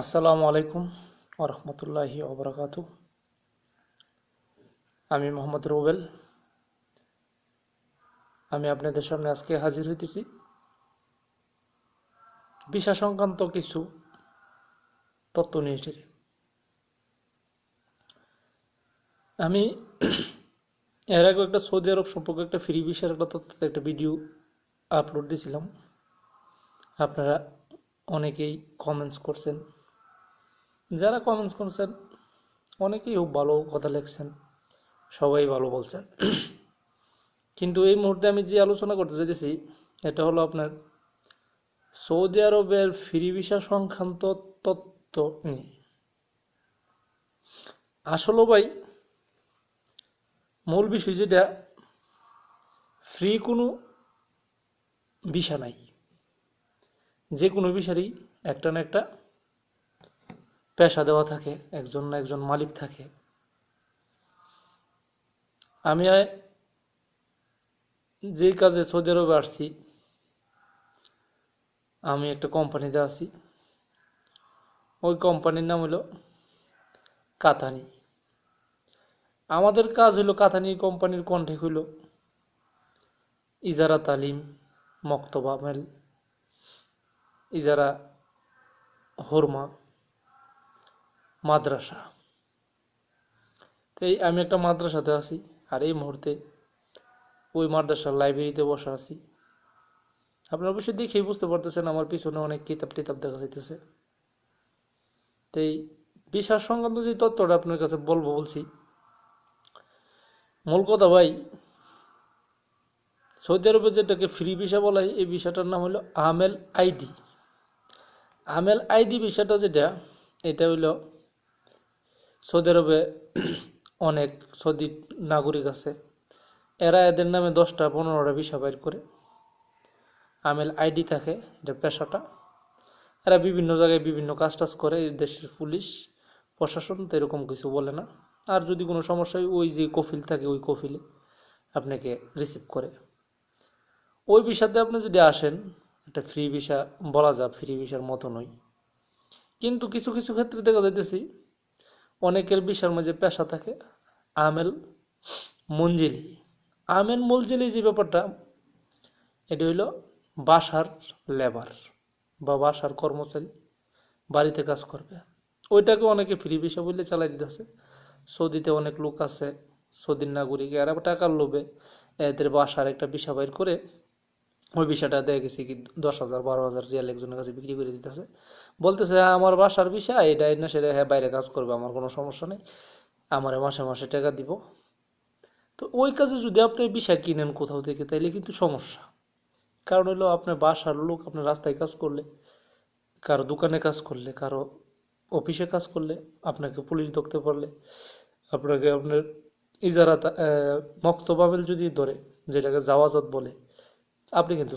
আসসালামু আলাইকুম ওরহমতুল্লাহি ওবরাকাতু আমি মোহাম্মদ রুবেল। আমি আপনাদের সামনে আজকে হাজির হইতেছি। ভিসা সংক্রান্ত কিছু তথ্য নিয়ে এসেছি। আমি এর আগে একটা সৌদি আরব সম্পর্কে একটা ফ্রি ভিসার একটা তথ্য, একটা ভিডিও আপলোড দিয়েছিলাম আপনারা অনেকেই কমেন্টস করছেন। যারা কমেন্টস করছেন, অনেকেই খুব ভালো কথা লিখছেন, সবাই ভালো বলছেন। কিন্তু এই মুহূর্তে আমি যে আলোচনা করতে চাইতেছি, এটা হলো আপনার সৌদি আরবের ফ্রি ভিসা সংক্রান্ত তত্ত্ব নিয়ে। আসলে ভাই, মূল বিষয় যেটা, ফ্রি কোনো ভিসা নাই। যে কোনো ভিসারই একটা না একটা পেশা দেওয়া থাকে, একজন না একজন মালিক থাকে। আমি যে কাজে সৌদি আরবে আসছি, আমি একটা কোম্পানিতে আছি। ওই কোম্পানির নাম হলো কাতানি। আমাদের কাজ হলো কাতানি কোম্পানির কন্ঠে হইল ইজারা তালিম, মক্তবা মেল ইজারা হরমা। মাদ্রাসা। তো এই আমি একটা মাদ্রাসাতে আছি আর এই মুহূর্তে ওই মাদ্রাসার লাইব্রেরিতে বসা আছি। আপনারা অবশ্যই দেখেই বুঝতে পারতেছেন আমার পিছনে অনেক কিতাব টিতাব দেখা যাইতেছে। তো এই বিশাল সংক্রান্ত যে তথ্যটা আপনার কাছে বলব বলছি, মূল কথা ভাই, সৌদি আরবে যেটাকে ফ্রি ভিসা বলা হয়, এই ভিসাটার নাম হলো আমেল আইডি আমেল আইডি ভিসাটা যেটা, এটা হইল সৌদি আরবে অনেক সৌদি নাগরিক আছে। এরা এদের নামে দশটা, পনেরোটা ভিসা বাইর করে। আমেল আইডি থাকে, এটা পেশাটা। এরা বিভিন্ন জায়গায় বিভিন্ন কাজ টাজ করে দেশের পুলিশ, প্রশাসন তো এরকম কিছু বলে না। আর যদি কোনো সমস্যা হয়, ওই যে কফিল থাকে, ওই কফিলে আপনাকে রিসিভ করে। ওই ভিসাতে আপনি যদি আসেন, একটা ফ্রি ভিসা বলা যায় ফ্রি ভিসার মতো নয়। কিন্তু কিছু কিছু ক্ষেত্রে দেখা যাইতেছি অনেকের বিষয়ের মাঝে পেশা থাকে আমেল মঞ্জিলি। আমেল মঞ্জিলি যে ব্যাপারটা, এটি হইল বাসার লেবার বা বাসার কর্মচারী বাড়িতে কাজ করবে। ওইটাকে অনেকে ফ্রি ভিসা বললে চালাই দিতেছে। সৌদিতে অনেক লোক আছে, সৌদির নাগরিক, এরা টাকার লোভে এদের বাসার একটা ভিসা বাইর করে ওই বিষয়টা দেখা গেছে কি দশ হাজার, বারো হাজার রিয়াল একজনের কাছে বিক্রি করে দিতেছে। বলতেছে, আমার বাসার বিষয়, এটা না সেটা হ্যাঁ বাইরে কাজ করবে, আমার কোনো সমস্যা নেই। আমার মাসে মাসে টাকা দিব। তো ওই কাজে যদি আপনি বিষয় কিনেন কোথাও থেকে, তাইলে কিন্তু সমস্যা। কারণ হলো আপনার বাসার লোক আপনার রাস্তায় কাজ করলে, কারও দোকানে কাজ করলে, কারও অফিসে কাজ করলে, আপনাকে পুলিশ ধরতে পারলে, আপনাকে আপনার ইজারা মক্তবাবেল যদি ধরে, যেটাকে জাওয়াজাত বলে আপনি কিন্তু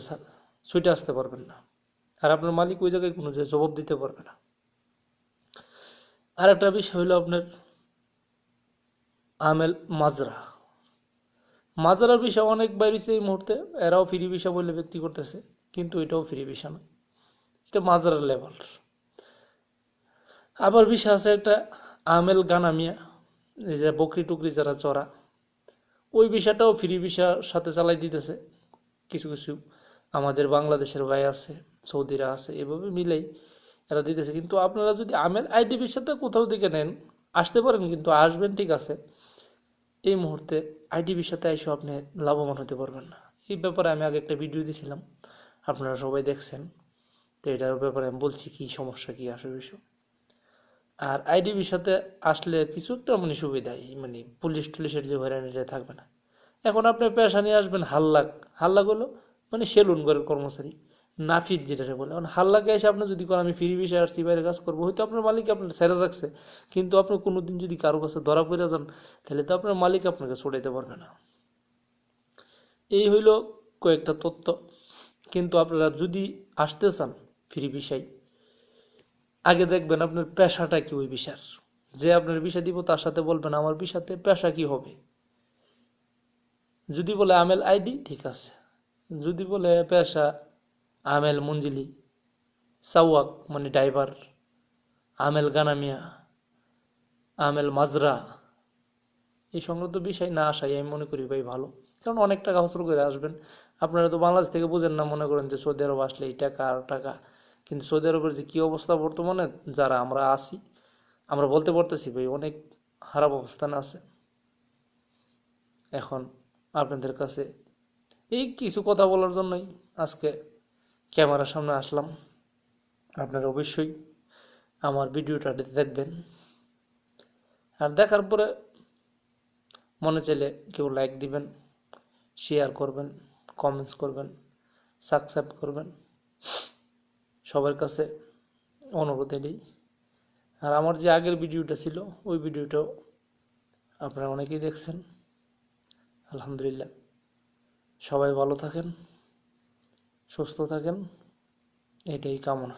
ছুটে আসতে পারবেন না। আর আপনার মালিক ওই জায়গায় কোনো জবাব দিতে পারবে না। আর একটা বিষয় হলো আপনার আমেল মাজরা। মাজরার বিষয় অনেক বাইরেছে এই মুহূর্তে, এরাও ফ্রি বিষয় বলে ব্যক্তি করতেছে, কিন্তু এটাও ফ্রি বিষয় না। এটা মাজরার লেভেল আবার বিষয় আছে একটা আমেল গানামিয়া, এই যে বকরি টুকরি যারা চড়া ওই বিষয়টাও ফ্রি বিষয়ের সাথে চালাই দিতেছে। কিছু কিছু আমাদের বাংলাদেশের ভাই আছে, সৌদিরা আছে, এভাবে মিলেই এরা দিতেছে। কিন্তু আপনারা যদি আমের আইডি বিষয়টা কোথাও থেকে নেন, আসতে পারেন, কিন্তু আসবেন ঠিক আছে। এই মুহূর্তে আইডি বিষয়তে এসে আপনি লাভবান হতে পারবেন না। এই ব্যাপারে আমি আগে একটা ভিডিও দিয়েছিলাম, আপনারা সবাই দেখছেন। তো এটার ব্যাপারে আমি বলছি কী সমস্যা, কী আসে বিষয়। আর আইডি বিষয়তে আসলে কিছু একটা মানে সুবিধাই মানে পুলিশ টুলিশের যে হয়রানিটা থাকবে না। এখন আপনি পেশা নিয়ে আসবেন হাল্লাক। হাল্লাক হলো মানে সেলুন ঘরের কর্মচারী, নাফিদ যেটা বলে। এখন হাল্লাকে এসে আপনি যদি কোন আমি ফ্রি বিষয়ে আসছি, বাইরে কাজ করব, হয়তো আপনার মালিক আপনার ছেড়ে রাখছে। কিন্তু আপনি কোনো দিন যদি কারও কাছে ধরা পড়ে যান, তাহলে তো আপনার মালিক আপনাকে ছড়াইতে পারবে না। এই হইল কয়েকটা তথ্য কিন্তু আপনারা যদি আসতে চান ফ্রি বিষয়, আগে দেখবেন আপনার পেশাটা কি ওই বিষয়ের। যে আপনার বিষয় দিব, তার সাথে বলবেন, আমার বিষয়তে পেশা কি হবে? যদি বলে আমেল আইডি, ঠিক আছে। যদি বলে পেশা, আমেল মঞ্জিলি, সাওয়াক মানে ড্রাইভার, আমেল গানামিয়া, আমেল মাজরা, এই সংক্রান্ত বিষয় না আসাই আমি মনে করি ভাই ভালো। কারণ অনেক টাকা হসল করে আসবেন। আপনারা তো বাংলাদেশ থেকে বুঝেন না, মনে করেন যে সৌদি আরব আসলে এই টাকা আর টাকা। কিন্তু সৌদি আরবের যে কী অবস্থা বর্তমানে, যারা আমরা আসি আমরা বলতে পারতেছি ভাই, অনেক খারাপ অবস্থান আছে। এখন আপনাদের কাছে। এই কিছু কথা বলার জন্যই আজকে ক্যামেরার সামনে আসলাম। আপনারা অবশ্যই আমার ভিডিওটা দেখবেন। আর দেখার পরে মনে চাইলে কেউ লাইক দিবেন শেয়ার করবেন কমেন্টস করবেন সাবস্ক্রাইব করবেন। সবার কাছে অনুরোধ এলেই। আর আমার যে আগের ভিডিওটা ছিল, ওই ভিডিওটাও আপনারা অনেকেই দেখছেন। আলহামদুলিল্লাহ। সবাই ভালো থাকেন সুস্থ থাকেন এটাই কামনা।